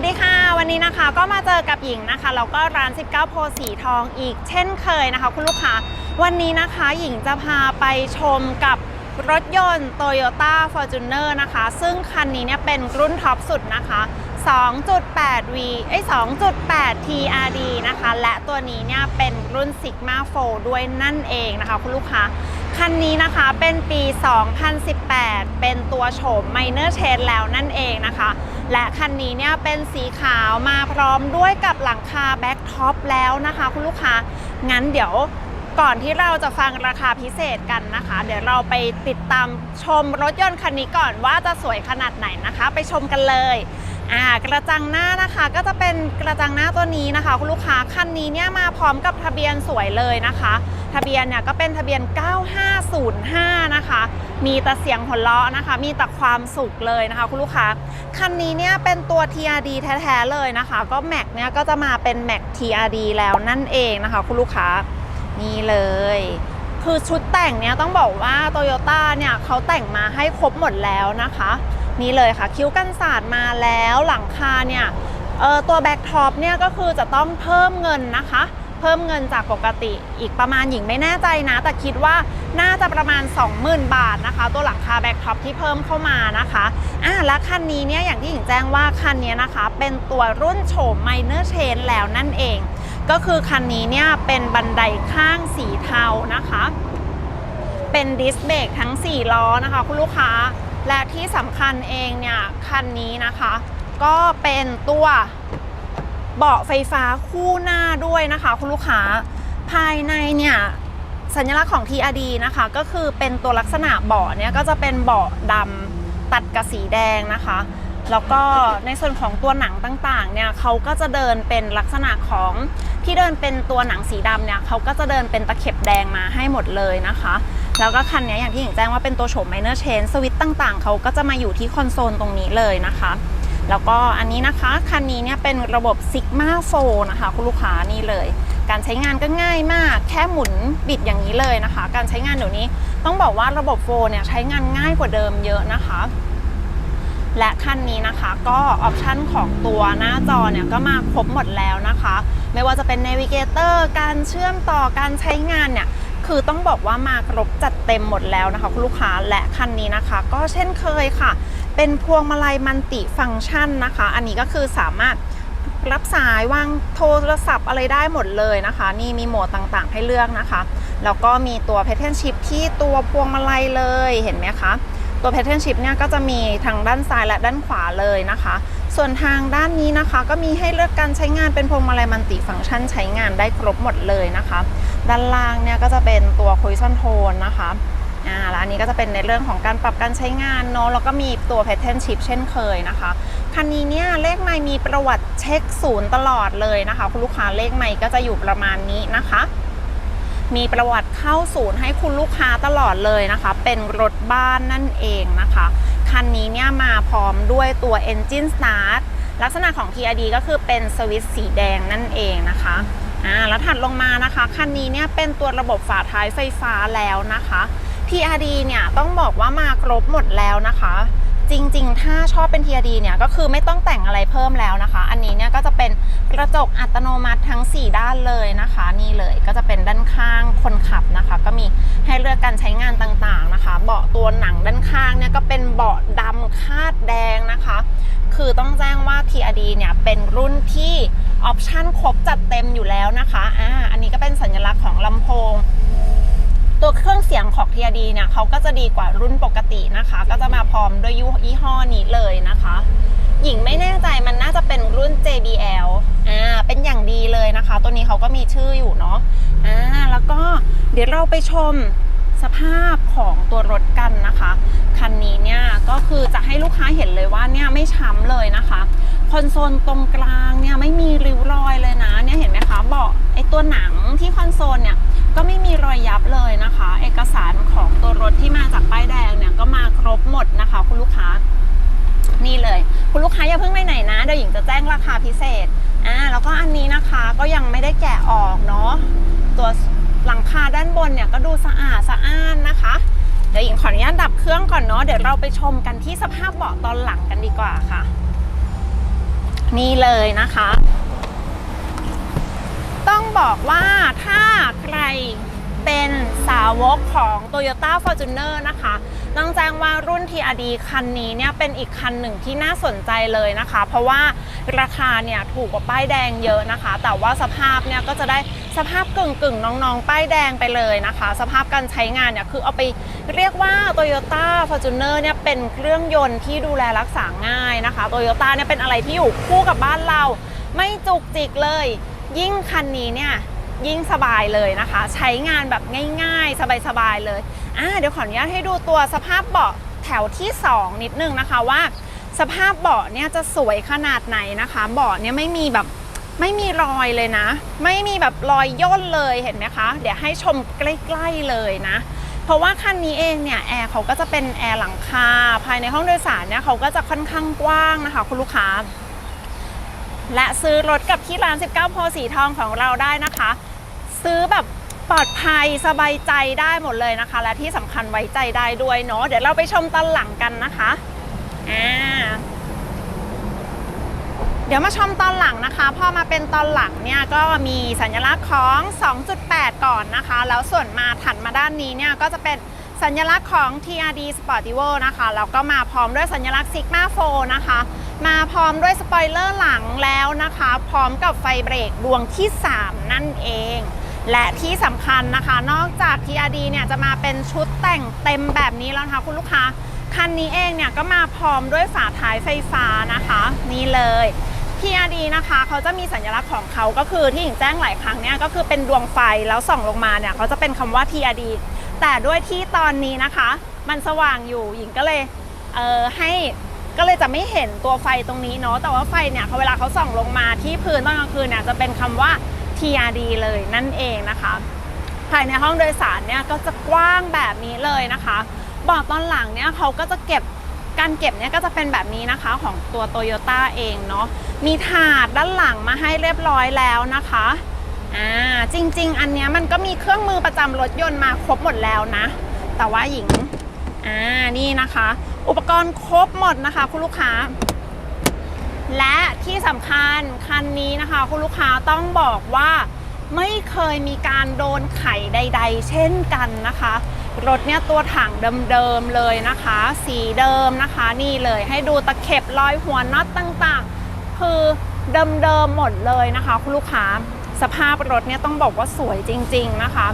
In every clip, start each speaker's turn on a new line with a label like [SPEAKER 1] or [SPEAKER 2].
[SPEAKER 1] วัสดีค่ะ วันนี้นะคะก็มาเจอกับหญิงนะคะแล้วก็ร้าน 19 โพสีทองอีกเช่นเคยนะคะ คุณลูกค้าวันนี้นะคะหญิงจะพาไปชมกับรถยนต์ Toyota Fortuner นะคะ ซึ่งคันนี้เนี่ยเป็นรุ่นท็อปสุดนะคะ 2.8V เอ้2.8 TRD นะคะ และตัวนี้เนี่ยเป็นรุ่น Sigma 4 ด้วยนั่นเองนะคะ คุณลูกค้าคันนี้นะคะเป็นปี 2018 เป็นตัวโฉม Minor Change แล้วนั่นเองนะคะ และคันนี้เนี่ยเป็นสีขาวมาพร้อมด้วยกับหลังคาแบ็กท็อปแล้วนะคะ คุณลูกค้า งั้นเดี๋ยวก่อนที่เราจะฟังราคาพิเศษกันนะคะ เดี๋ยวเราไปติดตามชมรถยนต์คันนี้ก่อนว่าจะสวยขนาดไหนนะคะ ไปชมกันเลย อ่ากระจังหน้านะคะก็จะเป็นกระจังหน้าตัวนี้นะคะ คุณลูกค้าคันนี้เนี่ยมาพร้อมกับทะเบียนสวยเลยนะคะ ทะเบียนเนี่ยก็เป็นทะเบียน 9505 นะคะ มีแต่เสียงหัวเราะนะคะ มีแต่ความสุขเลยนะคะ คุณลูกค้าคันนี้เนี่ยเป็นตัว TRD แท้ๆเลยนะคะ ก็แม็กเนี่ยก็จะมาเป็นแม็ก TRD แล้วนั่นเองนะคะ คุณลูกค้านี่เลยคือชุดแต่งเนี่ยต้องบอกว่าโตโยต้าเนี่ยเขาแต่งมาให้ครบหมดแล้วนะคะ นี่เลยค่ะ คิ้วกันศาสตร์มาแล้วหลังคาเนี่ยเออตัวแบ็กท็อปเนี่ยก็คือจะต้องเพิ่มเงินนะคะ เพิ่มเงินจากปกติอีกประมาณหญิงไม่แน่ใจนะ แต่คิดว่าน่าจะประมาณ 20,000 บาทนะคะ ตัวหลังคาแบ็กท็อปที่เพิ่มเข้ามานะคะอะและคันนี้เนี่ยอย่างที่หญิงแจ้งว่าคันนี้นะคะ เป็นตัวรุ่นโฉม Minor Change แล้วนั่นเอง ก็คือคันนี้เนี่ยเป็นบันไดข้างสีเทานะคะ เป็นดิสเบรกทั้ง 4 ล้อนะคะ คุณลูกค้า และที่สำคัญเองเนี่ยคันนี้นะคะ ก็เป็นตัวเบาะไฟฟ้าคู่หน้าด้วยนะคะ คุณลูกค้าภายในเนี่ยสัญลักษณ์ของ TRD นะคะ ก็คือเป็นตัวลักษณะเบาะเนี่ยก็จะเป็นเบาะดำตัดกับสีแดงนะคะ แล้วก็ในส่วนของตัวหนังต่างๆเนี่ยเขาก็จะเดินเป็นลักษณะของที่เดินเป็นตัวหนังสีดำเนี่ยเขาก็จะเดินเป็นตะเข็บแดงมาให้หมดเลยนะคะ แล้วก็คันนี้อย่างที่หญิงแจ้งว่าเป็นตัวโฉม minor change สวิตช์ต่างๆ เขาก็จะมาอยู่ที่คอนโซลตรงนี้เลยนะคะ แล้วก็อันนี้นะคะ คันนี้เนี่ยเป็นระบบ Sigma 4นะคะ คุณลูกค้านี่เลย การใช้งานก็ง่ายมาก แค่หมุนบิดอย่างนี้เลยนะคะ การใช้งานเดี๋ยวนี้ต้องบอกว่าระบบ4เนี่ยใช้งานง่ายกว่าเดิมเยอะนะคะและคันนี้นะคะก็ออปชันของตัวหน้าจอเนี่ยก็มาครบหมดแล้วนะคะ ไม่ว่าจะเป็น Navigator การเชื่อมต่อการใช้งานเนี่ย คือต้องบอกว่ามาครบจัดเต็มหมดแล้วนะคะคุณลูกค้าและคันนี้นะคะ ก็เช่นเคยค่ะ เป็นพวงมาลัยมันติฟังก์ชันนะคะ อันนี้ก็คือสามารถรับสายวางโทรศัพท์อะไรได้หมดเลยนะคะ นี่มีโหมดต่างๆ ให้เลือกนะคะ แล้วก็มีตัวเพ t เทนชิพที่ตัวพวงมาลัยเลยเห็นไหมคะ ตัวเพ t เทนชิพเนี่ยก็จะมีทางด้านซ้ายและด้านขวาเลยนะคะ ส่วนทางด้านนี้นะคะ ก็มีให้เลือกการใช้งานเป็นพวงมาลัยมัลติฟังก์ชันใช้งานได้ครบหมดเลยนะคะ ด้านล่างเนี่ยก็จะเป็นตัวคุยซอนโทนนะคะอ่าแล้วอันนี้ก็จะเป็นในเรื่องของการปรับการใช้งานเนาะแล้วก็มีตัวแพทเทิร์นชิพเช่นเคยนะคะคันนี้เนี่ยเลขไมล์มีประวัติเช็คศูนย์ตลอดเลยนะคะ คุณลูกค้าเลขไมล์ก็จะอยู่ประมาณนี้นะคะ มีประวัติเข้าศูนย์ให้คุณลูกค้าตลอดเลยนะคะ เป็นรถบ้านนั่นเองนะคะ คันนี้เนี่ยมาพร้อมด้วยตัว Engine Start ลักษณะของ TRD ก็คือเป็นสวิตช์สีแดงนั่นเองนะคะอ่าแล้วถัดลงมานะคะ คันนี้เนี่ยเป็นตัวระบบฝาท้ายไฟฟ้าแล้วนะคะ TRD เนี่ยต้องบอกว่ามาครบหมดแล้วนะคะ จริง ๆ ถ้าชอบเป็น TRD เนี่ยก็คือไม่ต้องแต่งอะไรเพิ่มแล้วนะคะ อันนี้เนี่ยก็จะเป็นกระจกอัตโนมัติทั้ง 4 ด้านเลยนะคะ นี่เลยก็จะเป็นด้านข้างคนขับนะคะ ก็มีให้เลือกการใช้งานต่างๆนะคะ เบาะตัวหนังด้านข้างเนี่ยก็เป็นเบาะดำคาดแดงนะคะ คือต้องแจ้งว่า TRD เนี่ยเป็นรุ่นที่ออปชั่นครบจัดเต็มอยู่แล้วนะคะอ่าอันนี้ก็เป็นสัญลักษณ์ของลำโพง ตัวเครื่องเสียงของ TRD เนี่ยเขาก็จะดีกว่ารุ่นปกตินะคะ ก็จะมาพร้อมด้วยยี่ห้อนี้เลยนะคะ หญิงไม่แน่ใจมันน่าจะเป็นรุ่น JBL อ่าเป็นอย่างดีเลยนะคะ ตัวนี้เขาก็มีชื่ออยู่เนาะอ่าแล้วก็เดี๋ยวเราไปชมสภาพของตัวรถกันนะคะ คันนี้เนี่ยก็คือจะให้ลูกค้าเห็นเลยว่าเนี่ยไม่ช้ำเลยนะคะคอนโซลตรงกลางเนี่ยไม่มีริ้วรอยเลยนะเนี่ยเห็นไหมคะเบาะไอตัวหนังที่คอนโซลเนี่ย ก็ไม่มีรอยยับเลยนะคะ เอกสารของตัวรถที่มาจากป้ายแดงเนี่ยก็มาครบหมดนะคะ คุณลูกค้านี่เลย คุณลูกค้าอย่าเพิ่งไปไหนนะเดี๋ยวหญิงจะแจ้งราคาพิเศษอ่าแล้วก็อันนี้นะคะก็ยังไม่ได้แกะออกเนาะตัวหลังคาด้านบนเนี่ยก็ดูสะอาดสะอ้านนะคะเดี๋ยวหญิงขออนุญาตดับเครื่องก่อนเนาะเดี๋ยวเราไปชมกันที่สภาพเบาะตอนหลังกันดีกว่าค่ะ นี่เลยนะคะ บอกว่าถ้าใครเป็นสาวกของ Toyota Fortuner นะคะต้องแจ้งว่ารุ่น TRD คันนี้เนี่ยเป็นอีกคันหนึ่งที่น่าสนใจเลยนะคะ เพราะว่าราคาเนี่ยถูกกว่าป้ายแดงเยอะนะคะ แต่ว่าสภาพเนี่ยก็จะได้สภาพกึ่งกึ่งๆน้องๆ ป้ายแดงไปเลยนะคะ สภาพการใช้งานเนี่ยคือเอาไปเรียกว่า Toyota Fortuner เนี่ยเป็นเครื่องยนต์ที่ดูแลรักษาง่ายนะคะ Toyota เนี่ยเป็นอะไรที่อยู่คู่กับบ้านเรา ไม่จุกจิกเลย ยิ่งคันนี้เนี่ยยิ่งสบายเลยนะคะ ใช้งานแบบง่ายๆ สบายๆเลยอ่าเดี๋ยวขออนุญาตให้ดูตัวสภาพเบาะแถวที่ 2 นิดนึงนะคะว่า สภาพเบาะเนี่ยจะสวยขนาดไหนนะคะเบาะเนี่ยไม่มีแบบไม่มีรอยเลยนะ ไม่มีแบบรอยย่นเลยเห็นไหมคะ เดี๋ยวให้ชมใกล้ๆเลยนะ เพราะว่าคันนี้เองเนี่ยแอร์เขาก็จะเป็นแอร์หลังคาภายในห้องโดยสารเนี่ยเขาก็จะค่อนข้างกว้างนะคะ คุณลูกค้า และซื้อรถกับที่ร้าน 19โพสีทองของเราได้นะคะ ซื้อแบบปลอดภัยสบายใจได้หมดเลยนะคะ และที่สำคัญไว้ใจได้ด้วยเนาะเดี๋ยวเราไปชมตอนหลังกันนะคะอ่าเดี๋ยวมาชมตอนหลังนะคะ พอมาเป็นตอนหลังเนี่ยก็มีสัญลักษณ์ของ 2.8 ก่อนนะคะ แล้วส่วนมาถัดมาด้านนี้เนี่ยก็จะเป็น สัญลักษณ์ของ TRD Sportivo นะคะแล้วก็มาพร้อมด้วยสัญลักษณ์ Sigma 4นะคะ มาพร้อมด้วยสปอยเลอร์หลังแล้วนะคะ พร้อมกับไฟเบรกดวงที่ 3 นั่นเอง และที่สำคัญนะคะ นอกจาก TRD เนี่ยจะมาเป็นชุดแต่งเต็มแบบนี้แล้วนะคะคุณลูกค้า คันนี้เองเนี่ยก็มาพร้อมด้วยฝาท้ายไฟฟ้านะคะ นี่เลย TRD นะคะเขาจะมีสัญลักษณ์ของเขาก็คือที่หญิงแจ้งหลายครั้งเนี่ยก็คือเป็นดวงไฟแล้วส่องลงมาเนี่ยเขาจะเป็นคำว่า TRD แต่ด้วยที่ตอนนี้นะคะ มันสว่างอยู่หญิงก็เลยเออให้ก็เลยจะไม่เห็นตัวไฟตรงนี้เนาะแต่ว่าไฟเนี่ยเขาเวลาเขาส่องลงมาที่พื้นตอนกลางคืนเนี่ยจะเป็นคำว่า TRD เลยนั่นเองนะคะภายในห้องโดยสารเนี่ยก็จะกว้างแบบนี้เลยนะคะเบอกตอนหลังเนี่ยเขาก็จะเก็บการเก็บเนี่ยก็จะเป็นแบบนี้นะคะของตัว Toyota เองเนาะมีถาดด้านหลังมาให้เรียบร้อยแล้วนะคะ อ่าจริง ๆ อันเนี้ยมันก็มีเครื่องมือประจำรถยนต์มาครบหมดแล้วนะ แต่ว่าหญิงอ่านี่นะคะ อุปกรณ์ครบหมดนะคะ คุณลูกค้า และที่สำคัญคันนี้นะคะ คุณลูกค้าต้องบอกว่าไม่เคยมีการโดนไขใด ๆ เช่นกันนะคะ รถเนี่ยตัวถังเดิมๆเลยนะคะ สีเดิมนะคะ นี่เลยให้ดูตะเข็บรอยหัวน็อตต่างๆ คือเดิมๆหมดเลยนะคะ คุณลูกค้า สภาพรถเนี่ยต้องบอกว่าสวยจริง ๆนะคะ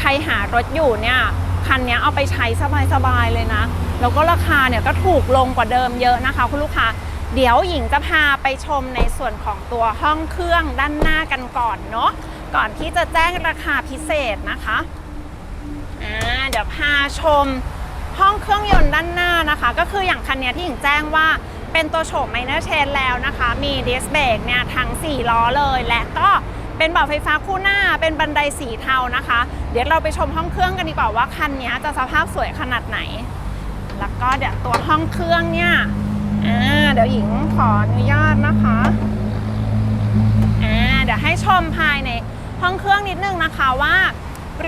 [SPEAKER 1] ใครหารถอยู่เนี่ยคันนี้เอาไปใช้สบายๆเลยนะ แล้วก็ราคาเนี่ยก็ถูกลงกว่าเดิมเยอะนะคะ คุณลูกค้าเดี๋ยวหญิงจะพาไปชมในส่วนของตัวห้องเครื่องด้านหน้ากันก่อนเนาะก่อนที่จะแจ้งราคาพิเศษนะคะอ่าเดี๋ยวพาชมห้องเครื่องยนต์ด้านหน้านะคะ ก็คืออย่างคันนี้ที่หญิงแจ้งว่าเป็นตัวโฉมไมเนอร์เชนแล้วนะคะ มีดิสเบรกเนี่ยทั้ง 4 ล้อเลยและก็ เป็นเบาะไฟฟ้าคู่หน้าเป็นบันไดสีเทานะคะ เดี๋ยวเราไปชมห้องเครื่องกันดีกว่าว่าคันนี้จะสภาพสวยขนาดไหน แล้วก็เดี๋ยวตัวห้องเครื่องเนี่ยอ่าเดี๋ยวหญิงขออนุญาตนะคะอ่าเดี๋ยวให้ชมภายในห้องเครื่องนิดนึงนะคะว่า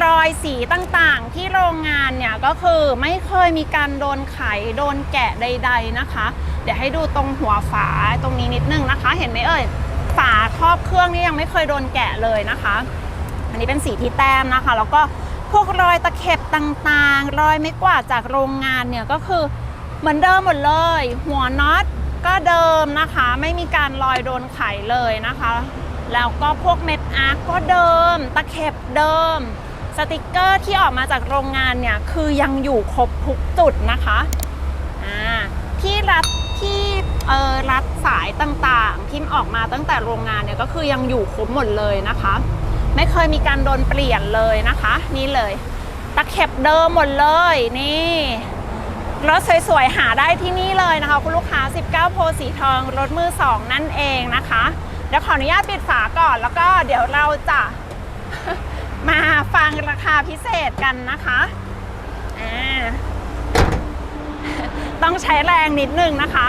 [SPEAKER 1] รอยสีต่างๆ ที่โรงงานเนี่ยก็คือไม่เคยมีการโดนไขโดนแกะใด ๆนะคะ เดี๋ยวให้ดูตรงหัวฝาตรงนี้นิดนึงนะคะ เห็นไหมเอ่ย ฝาครอบเครื่องนี่ยังไม่เคยโดนแกะเลยนะคะ อันนี้เป็นสีที่แต้มนะคะ แล้วก็พวกรอยตะเข็บต่างๆ รอยไม่กวาดจากโรงงานเนี่ยก็คือเหมือนเดิมหมดเลย หัวน็อตก็เดิมนะคะ ไม่มีการลอยโดนไขเลยนะคะ แล้วก็พวกเม็ดอาร์ก็เดิม ตะเข็บเดิม สติกเกอร์ที่ออกมาจากโรงงานเนี่ยคือยังอยู่ครบทุกจุดนะคะอ่าที่รัดที่ เออรัดสายต่างๆ ที่ออกมาตั้งแต่โรงงานเนี่ยก็คือยังอยู่ครบหมดเลยนะคะ ไม่เคยมีการโดนเปลี่ยนเลยนะคะ นี่เลย ตะเข็บเดิมหมดเลยนี่รถสวยๆ หาได้ที่นี่เลยนะคะ คุณลูกค้า 19 โพสีทองรถมือ 2 นั่นเองนะคะเดี๋ยวขออนุญาตปิดฝาก่อน แล้วก็เดี๋ยวเราจะมาฟังราคาพิเศษกันนะคะต้องใช้แรงนิดนึงนะคะ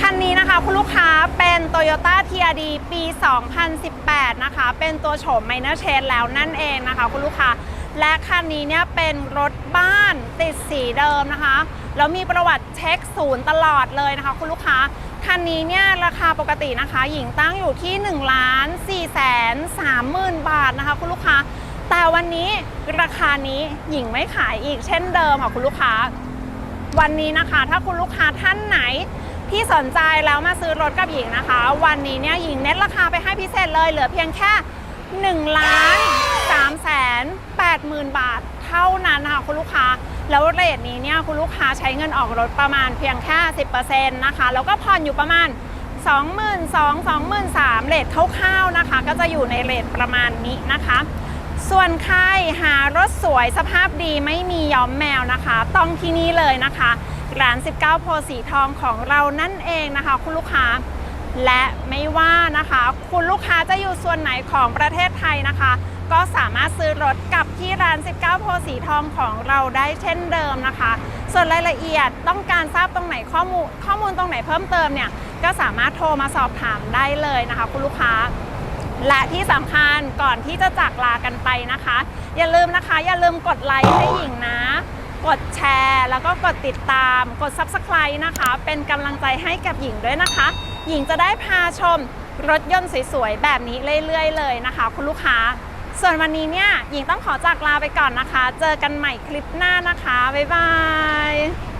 [SPEAKER 1] คันนี้นะคะคุณลูกค้าเป็น Toyota TRD ปี 2018 นะคะ เป็นตัวโฉม Minor Change แล้วนั่นเองนะคะ คุณลูกค้า และคันนี้เนี่ยเป็นรถบ้านติดสีเดิมนะคะ แล้วมีประวัติเช็คศูนย์ตลอดเลยนะคะ คุณลูกค้า คันนี้เนี่ยราคาปกตินะคะ หญิงตั้งอยู่ที่ 1 ล้าน4แสน3หมื่นบาทนะคะ คุณลูกค้า แต่วันนี้ราคานี้หญิงไม่ขายอีกเช่นเดิมค่ะคุณลูกค้า วันนี้นะคะ ถ้าคุณลูกค้าท่านไหน ที่สนใจแล้วมาซื้อรถกับหญิงนะคะ วันนี้เนี่ยหญิงเน็ตราคาไปให้พิเศษเลยเหลือเพียงแค่1ล้าน3แสน8หมื่นบาทเท่านั้นนะคะคุณลูกค้า แล้วเรทนี้เนี่ยคุณลูกค้าใช้เงินออกรถประมาณเพียงแค่ 10%นะคะ แล้วก็ผ่อนอยู่ประมาณ 22,000 23,000เรทคร่าวๆนะคะ ก็จะอยู่ในเรทประมาณนี้นะคะ ส่วนใครหารถสวยสภาพดีไม่มีย้อมแมวนะคะ ต้องที่นี่เลยนะคะ ร้าน 19 โพสีทองของเรานั่นเองนะคะ คุณลูกค้า และไม่ว่านะคะ คุณลูกค้าจะอยู่ส่วนไหนของประเทศไทยนะคะ ก็สามารถซื้อรถกับที่ร้าน 19 โพสีทองของเราได้เช่นเดิมนะคะ ส่วนรายละเอียดต้องการทราบตรงไหนข้อมูลข้อมูลตรงไหนเพิ่มเติมเนี่ยก็สามารถโทรมาสอบถามได้เลยนะคะ คุณลูกค้าและที่สำคัญก่อนที่จะจากลากันไปนะคะ อย่าลืมนะคะ อย่าลืมกดไลค์ให้หญิงนะ ก็กดติดตามกด Subscribe นะคะ เป็นกำลังใจให้กับหญิงด้วยนะคะ หญิงจะได้พาชมรถยนต์สวยๆ แบบนี้เรื่อยๆ เลยนะคะ คุณลูกค้า ส่วนวันนี้เนี่ยหญิงต้องขอจากลาไปก่อนนะคะ เจอกันใหม่คลิปหน้านะคะ บ๊ายบาย